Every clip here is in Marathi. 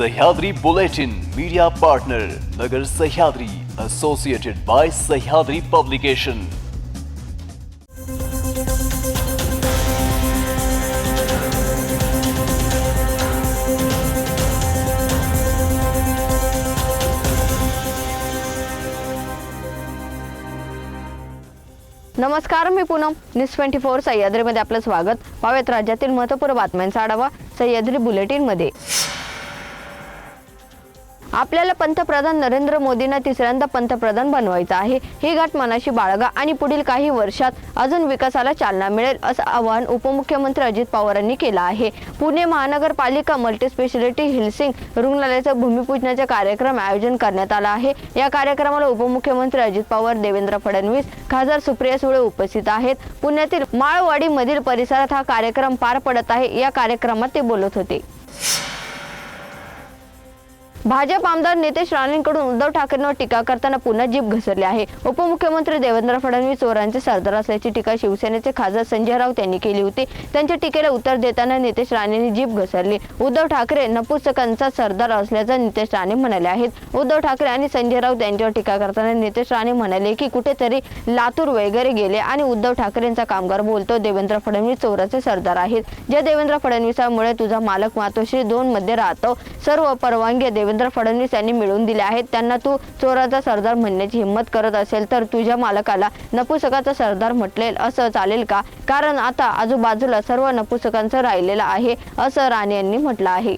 Sahyadri Bulletin media partner Nagar Sahyadri associated by Sahyadri publication नमस्कार मी पूनम. न्यूज ट्वेंटी फोर सह्याद्रीमध्ये आपलं स्वागत. पावेत राज्यातील महत्त्वपूर्ण बातम्यांचा आढावा सह्याद्री बुलेटिनमध्ये. आपल्याला पंतप्रधान नरेंद्र मोदींना तिसऱ्यांदा पंतप्रधान बनवायचं आहे. ही गाठ मनाशी बाळगा आणि पुढील काही वर्षात अजून विकासाला चालना मिळेल असं आवाहन उपमुख्यमंत्री अजित पवारांनी केलं आहे. पुणे महानगरपालिका मल्टीस्पेशालिटी हिलसिंग रुग्णालयाचं भूमिपूजनाचा कार्यक्रम आयोजन करण्यात आला आहे. या कार्यक्रमाला उपमुख्यमंत्री अजित पवार देवेंद्र फडणवीस खासदार सुप्रिया सुळे उपस्थित आहेत. पुण्यातील माळवाडीमधील परिसरात हा कार्यक्रम पार पडत आहे. या कार्यक्रमात ते बोलत होते. भाजप आमदार नितेश राणेंकडून उद्धव ठाकरेंवर टीका करताना पुन्हा जीभ घसरली आहे. उपमुख्यमंत्री देवेंद्र फडणवीस चोरांचे सरदार असल्याची टीका शिवसेनेचे खासदार संजय राऊत यांनी केली होती. त्यांच्या टीकेला उत्तर देताना नितेश राणेंनी जीभ घसरली. उद्धव ठाकरे नपुसकांचा सरदार असल्याचं नितेश राणे म्हणाले आहेत. उद्धव ठाकरे आणि संजय राऊत यांच्यावर टीका करताना नितेश राणे म्हणाले की कुठेतरी लातूर वगैरे गेले आणि उद्धव ठाकरेंचा कामगार बोलतो देवेंद्र फडणवीस चोराचे सरदार आहेत. ज्या देवेंद्र फडणवीसामुळे तुझा मालक मातोश्री दोन मध्ये राहतो. सर्व परवानगी देवेंद्र फडणवीस यांनी मिळवून दिल्या आहेत. त्यांना तू चोराचा सरदार म्हणण्याची हिंमत करत असेल तर तुझ्या मालकाला नपुसकाचा सरदार म्हटले असं चालेल का? कारण आता आजूबाजूला सर्व नपुसकांचं राहिलेलं आहे असं राणे यांनी म्हटलं आहे.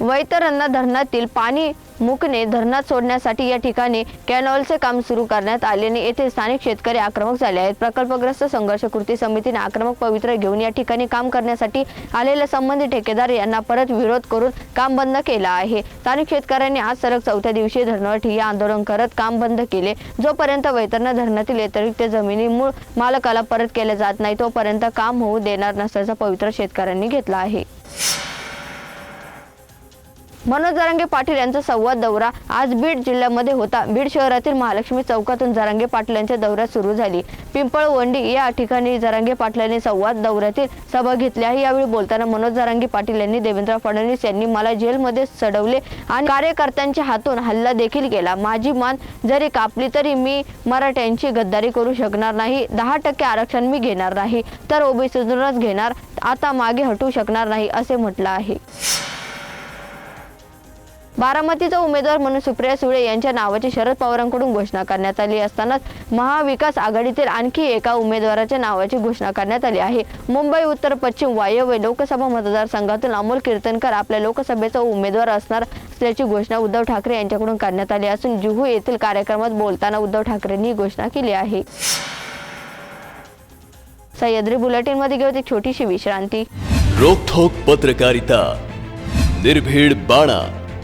वैतरण्णा धरणातील पाणी मुकणे धरणात सोडण्यासाठी या ठिकाणी कॅनॉलचे काम सुरू करण्यात आल्याने येथे स्थानिक शेतकरी आक्रमक झाले आहेत. प्रकल्पग्रस्त संघर्ष कृती समितीने आक्रमक पवित्र घेऊन या ठिकाणी काम करण्यासाठी आलेल्या संबंधित ठेकेदार यांना परत विरोध करून काम बंद केलं आहे. स्थानिक शेतकऱ्यांनी आज सलग चौथ्या दिवशी धरणावर ठिय्या आंदोलन करत काम बंद केले. जोपर्यंत वैतरणा धरणातील अतिरिक्त जमिनी मूळ मालकाला परत केल्या जात नाही तोपर्यंत काम होऊ देणार नसल्याचा पवित्र शेतकऱ्यांनी घेतला आहे. मनोज जरांगे पाटील यांचा संवाद दौरा आज बीड जिल्ह्यामध्ये होता. बीड शहरातील महालक्ष्मी चौकातून जरांगे पाटील यांच्या दौऱ्यात सुरू झाली. पिंपळवंडी या ठिकाणी जरांगे पाटलांनी संवाद दौऱ्यातील सभा घेतली आहे यावेळी बोलताना मनोज जारांगे पाटील यांनी देवेंद्र फडणवीस यांनी मला जेलमध्ये चढवले आणि कार्यकर्त्यांच्या हातून हल्ला देखील केला. माझी मान जरी कापली तरी मी मराठ्यांची गद्दारी करू शकणार नाही. दहा टक्के आरक्षण मी घेणार नाही. तर ओबीसीतूनच घेणार. आता मागे हटू शकणार नाही असे म्हटलं आहे. बारामतीचा उमेदवार म्हणून सुप्रिया सुळे यांच्या नावाची शरद पवारांकडून घोषणा करण्यात आली असतानाच महाविकास आघाडीतील आणखी एका उमेदवाराच्या नावाची घोषणा करण्यात आली आहे. मुंबई उत्तर पश्चिम वायव्य लोकसभा मतदारसंघातून अमोल कीर्तनकर आपल्या लोकसभेचा उमेदवार असणार असल्याची घोषणा उद्धव ठाकरे यांच्याकडून करण्यात आली असून जुहू येथील कार्यक्रमात बोलताना उद्धव ठाकरेंनी ही घोषणा केली आहे. सह्याद्री बुलेटिनमध्ये घेऊ एक छोटीशी विश्रांती. रोखोक पत्रकारिता निर्भीड बाणा.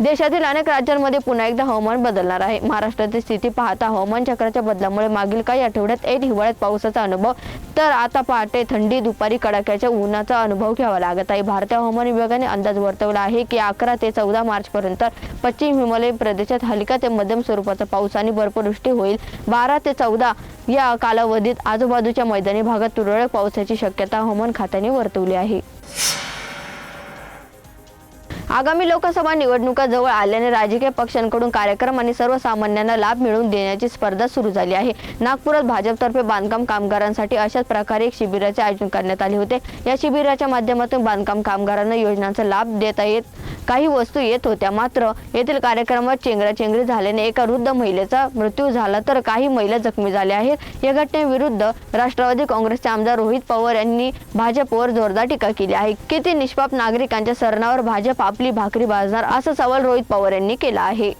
देशातील अनेक राज्यांमध्ये पुन्हा एकदा हवामान बदलणार आहे. महाराष्ट्रातील स्थिती पाहता हवामान चक्राच्या बदलामुळे मागील काही आठवड्यात एक हिवाळ्यात पावसाचा अनुभव तर आता पहाटे थंडी दुपारी कडाक्याच्या उन्हाचा अनुभव घ्यावा लागत आहे. भारतीय हवामान विभागाने अंदाज वर्तवला आहे की अकरा ते चौदा मार्च पर्यंत पश्चिम हिमालय प्रदेशात हलका ते मध्यम स्वरूपाचा पाऊस आणि बर्फवृष्टी होईल. बारा ते चौदा या कालावधीत आजूबाजूच्या मैदानी भागात तुरळक पावसाची शक्यता हवामान खात्याने वर्तवली आहे. आगामी लोकसभा निवडणुका जवळ आल्याने राजकीय पक्षांकडून कार्यक्रम आणि सर्वसामान्यांना लाभ मिळवून देण्याची स्पर्धा सुरू झाली आहे. नागपुरात भाजपतर्फे बांधकाम कामगारांसाठी अशाच प्रकारे एक शिबिराचे आयोजन करण्यात आले होते. या शिबिराच्या माध्यमातून बांधकाम कामगारांना योजनांचा लाभ देता येत काही वस्तू येत होत्या. मात्र येथील कार्यक्रमात चेंगराचेंगरी झाल्याने एका वृद्ध महिलेचा मृत्यू झाला. तर काही महिला जखमी झाल्या आहेत. या घटनेविरुद्ध राष्ट्रवादी काँग्रेसचे आमदार रोहित पवार यांनी भाजपवर जोरदार टीका केली आहे. किती निष्पाप नागरिकांच्या सरणावर भाजप आपली भाकरी भाजणार असा सवाल रोहित पवार यांनी केला आहे.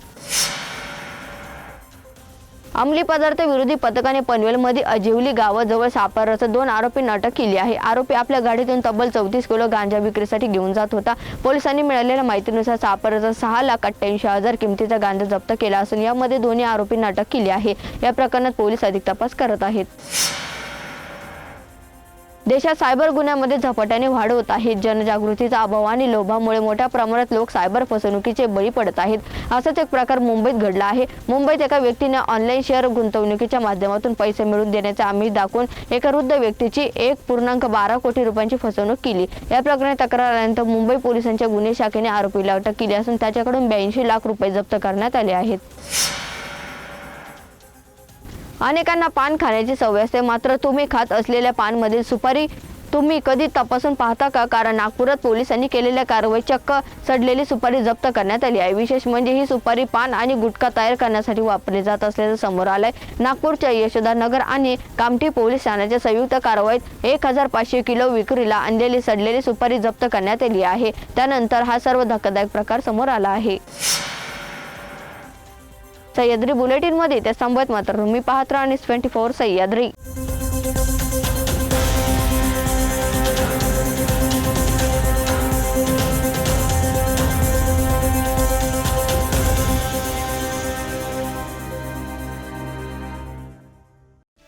अंमली पदार्थ विरोधी पथकाने पनवेलमध्ये अजिवली गावाजवळ सापळाचा दोन आरोपी अटक केली आहे. आरोपी आपल्या गाडीतून तब्बल चौतीस किलो गांजा विक्रीसाठी घेऊन जात होता. पोलिसांनी मिळालेल्या माहितीनुसार सापळाचा सहा लाख अठ्ठ्याऐंशी हजार किमतीचा गांजा जप्त केला असून यामध्ये दोन्ही आरोपींना अटक केली आहे. या प्रकरणात पोलीस अधिक तपास करत आहेत. देशात सायबर गुन्ह्यामध्ये झपाट्याने वाढ होत आहे. जनजागृतीचा अभाव आणि लोभामुळे मोठ्या प्रमाणात लोक सायबर फसवणुकीचे बळी पडत आहेत. असाच एक प्रकार मुंबईत घडला आहे. मुंबईत एका व्यक्तीने ऑनलाईन शेअर गुंतवणुकीच्या माध्यमातून पैसे मिळवून देण्याचे आमिष दाखवून एका वृद्ध व्यक्तीची एक पूर्णांक बारा कोटी रुपयांची फसवणूक केली. या प्रकरणी तक्रार आल्यानंतर मुंबई पोलिसांच्या गुन्हे शाखेने आरोपीला अटक केली असून त्याच्याकडून ब्याऐंशी लाख रुपये जप्त करण्यात आले आहेत. अनेकांना पान खाण्याची सवय असते. मात्र तुम्ही खात असलेल्या पानमधील सुपारी तुम्ही कधी तपासून पाहता का? कारण नागपुरात पोलिसांनी केलेल्या कारवाई चक्क सडलेली सुपारी जप्त करण्यात आली आहे. विशेष म्हणजे ही सुपारी पान आणि गुटखा तयार करण्यासाठी वापरली जात असल्याचं समोर आलंय. नागपूरच्या यशोदा नगर आणि कामठी पोलीस ठाण्याच्या संयुक्त कारवाईत एक हजार पाचशे किलो विक्रीला आणलेली सडलेली सुपारी जप्त करण्यात आली आहे. त्यानंतर हा सर्व धक्कादायक प्रकार समोर आला आहे. सह्याद्री बुलेटिनमध्ये त्या संबत मात्र तुम्ही पाहत राहा आणि ट्वेंटी फोर सह्याद्री.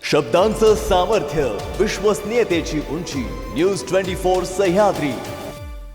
शब्दांचं सामर्थ्य विश्वसनीयतेची उंची न्यूज ट्वेंटी फोर सह्याद्री.